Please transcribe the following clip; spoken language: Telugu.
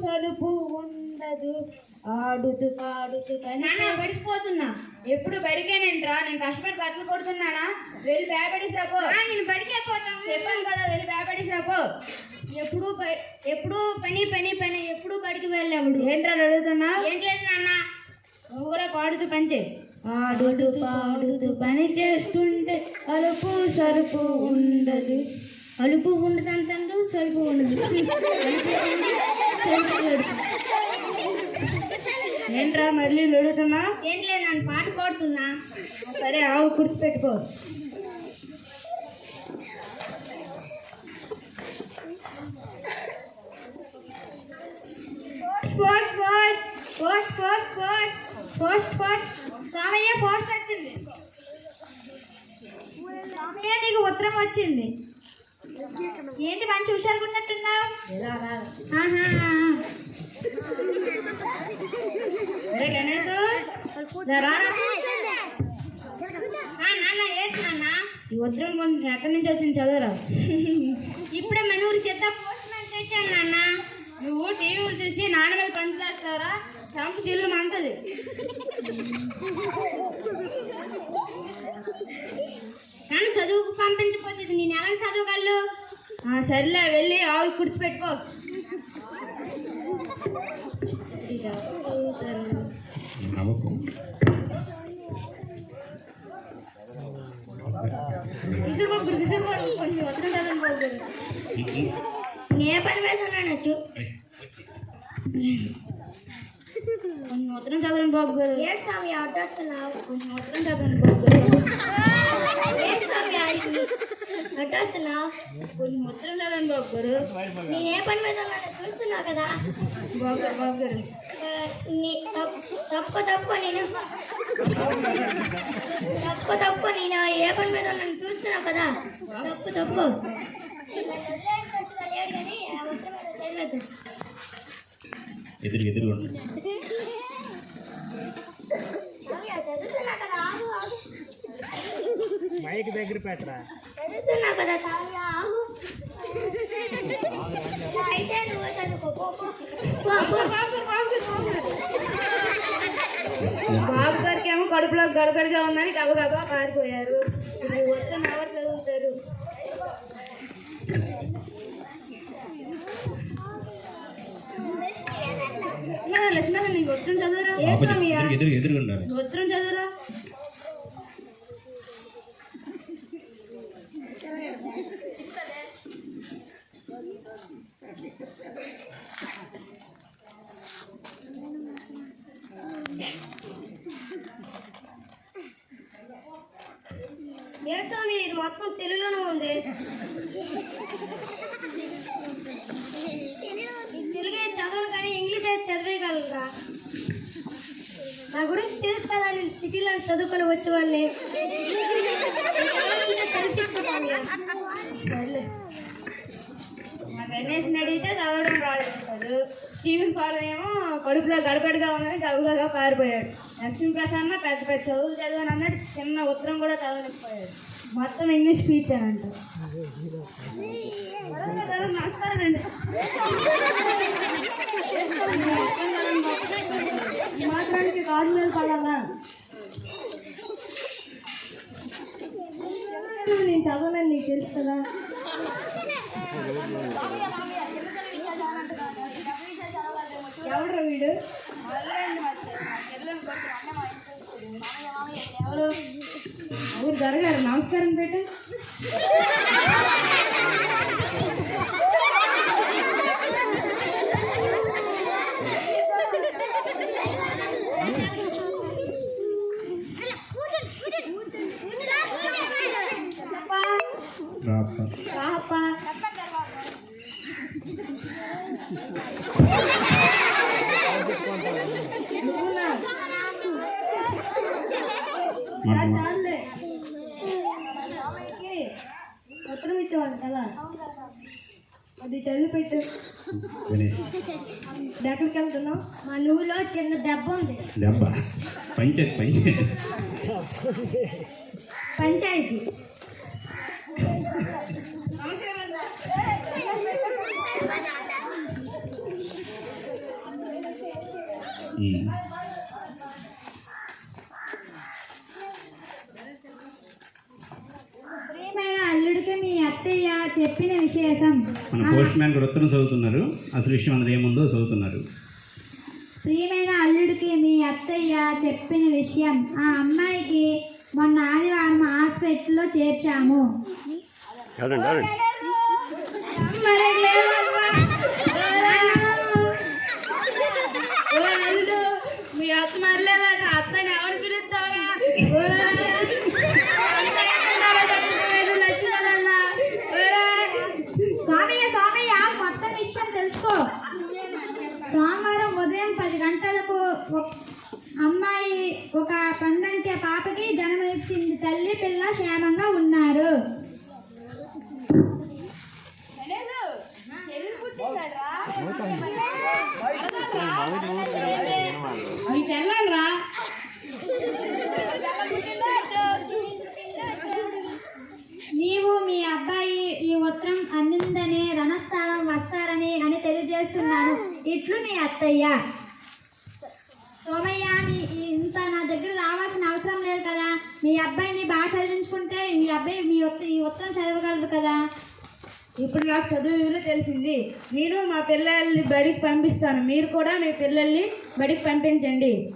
సలుపు ఉండదు. ఆడుతూ పాడుతూ పడిపోతున్నా ఎప్పుడు బడికేనేంట్రా నేను కష్టపడి బట్టలు కొడుతున్నానా? వెళ్ళి రాపో ఆ, నేను బడికే పోతాను చెప్పాను కదా వెళ్ళి బ్యాపడేసి రాపో ఎప్పుడు ఎప్పుడు పని పని పని ఎప్పుడు బడికి వెళ్ళావుడు ఏంట్రా అడుగుతున్నా? ఏం లేదు నాన్న. నువ్వు కూడా పాడుతూ పని చేయి. ఆడుతూ పాడుతూ పని చేస్తుంటే అలుపు సరుపు ఉండదు. అలుపు ఉండదు అంటాడు సలుపు ఉండదు. ఏంట్రా మళ్ళీ అడుగుతున్నా ఏం లేదు నాన్న పాట పాడుతున్నా. సరే ఆవు గుర్తు పెట్టుకో. Post post post post post post post. Swamayya post వచ్చింది. స్వామయ్య నీకు ఉత్తరం వచ్చింది. ఏంటి మంచి అరే గణేష్ నాన్న ఏంటి నాన్న. కొంచెం ఎక్కడి నుంచి వచ్చింది చదవరా? ఇప్పుడే మన ఊరి చేత పోస్ట్ మ్యాన్ తెచ్చాను నాన్న. నువ్వు టీవీలు చూసి నాన్న మీద పంచలేస్తావరా చంపు చిల్లు మంటది. నాన్న చదువుకు పంపించకపోతే నేను ఎలా చదవగలను? ఆ, సర్లే వెళ్ళి ఆవులు కుర్తి పెట్టుకో నవ్వకు. విసురు బాబు విసురు బాబు కొంచెం ఉత్తరం చదవండి బాబు గారు. నే పని మీద ఉన్నాను కొంచెం ఉత్తరం చదవండి బాబు గారు. ఏంటి స్వామి అడ్డొస్తున్నావు కొంచెం ఉత్తరం చదవండి బాబు గారు ఏంటి స్వామి అడ్డొస్తున్నావు కొంచెం ఉత్తరం చదవండి బాబు గారు నేను ఏ పని మీద చూస్తున్నావు కదా? బాబు బాబు గారు తప్పు తప్పు నేను. తప్పు తప్పు నేను. ఏ పని మీద ఉన్నాను చూస్తున్నావు కదా? తప్పు తప్పు. ఎదురు ఎదురు ఉండు. స్వామి, అది చదువుతున్నా కదా ఆగు ఆగు మైక్ దగ్గర పెట్టరా? చదువుతున్నా కదా ఆగు. అయితే నువ్వు చదువుకో. బాబు గారికి ఏమో కడుపులో గడగడగా ఉందని గబగబా పారిపోయారు. ఇప్పుడు ఉత్తరం ఎవరు చదువుతారు. ఆపోజిట్ ఎదురు ఎదురు స్వామి? ఇది మొత్తం తెలుగులోనే ఉంది. తెలుగే చదవను కానీ ఇంగ్లీష్ అయితే చదివేయగలరా నా గురించి తెలుసు కదా నేను సిటీలో చదువుకొని వచ్చేవాడిని. సర్లే. మా గణేష్ని అడిగితే చదవడం రాలేదు అసలు. స్టీవెన్ ఏమో కడుపులో గడపడిగా ఉందని గబగబా పారిపోయాడు. లక్ష్మీ ప్రసన్న పెద్ద పెద్ద చదువులు చదివాను అన్నాడు చిన్న ఉత్తరం కూడా చదవలేకపోయాడు. మొత్తం ఇంగ్లీష్ స్పీచ్ అని అంట నమస్కారం అండి. ఈ మాత్రానికి కాదు మీద పడాలా నేను చదవనని నీకు తెలుసు కదా ఎవడ్రా వీడు ఎవరు ఎవరు జరగారు నమస్కారం పెట్టు పాప. చాలే ఉత్తరం ఇచ్చేవాడు కదా. అది చదివి పెట్టు ఎక్కడికి వెళ్తున్నావు? మా నువ్వులో చిన్న దెబ్బ ఉంది. దెబ్బ. పంచాయతీ పంచాయతీ. పంచాయతీ. ఉమ్. ప్రియమైన అల్లుడికి మీ అత్తయ్య చెప్పిన విశేషం. మన పోస్ట్ మ్యాన్ ఉత్తరం చదువుతున్నారు. అసలు విషయం అందులో ఏముందో చదువుతున్నారు. ప్రియమైన అల్లుడికి మీ అత్తయ్య చెప్పిన విషయం. ఆ అమ్మాయికి మొన్న ఆదివారం హాస్పిటల్లో చేర్చాము. తల్లి క్షేమంగా ఉన్నారు. నీవు మీ అబ్బాయి ఈ ఉత్తరం అందిందని రణస్థానం వస్తారని అని తెలియజేస్తున్నాను. ఇట్లు మీ అత్తయ్య. సోమయ్య మీ ఇంత నా దగ్గర రావాల్సిన అవసరం లేదు కదా. మీ అబ్బాయిని బాగా చదివించుకుంటే మీ అబ్బాయి మీ ఉత్త- ఈ ఉత్తరం చదవగలరు కదా. ఇప్పుడు నాకు చదువు విలువ తెలిసింది. నేను మా పిల్లల్ని బడికి పంపిస్తాను. మీరు కూడా మీ పిల్లల్ని బడికి పంపించండి.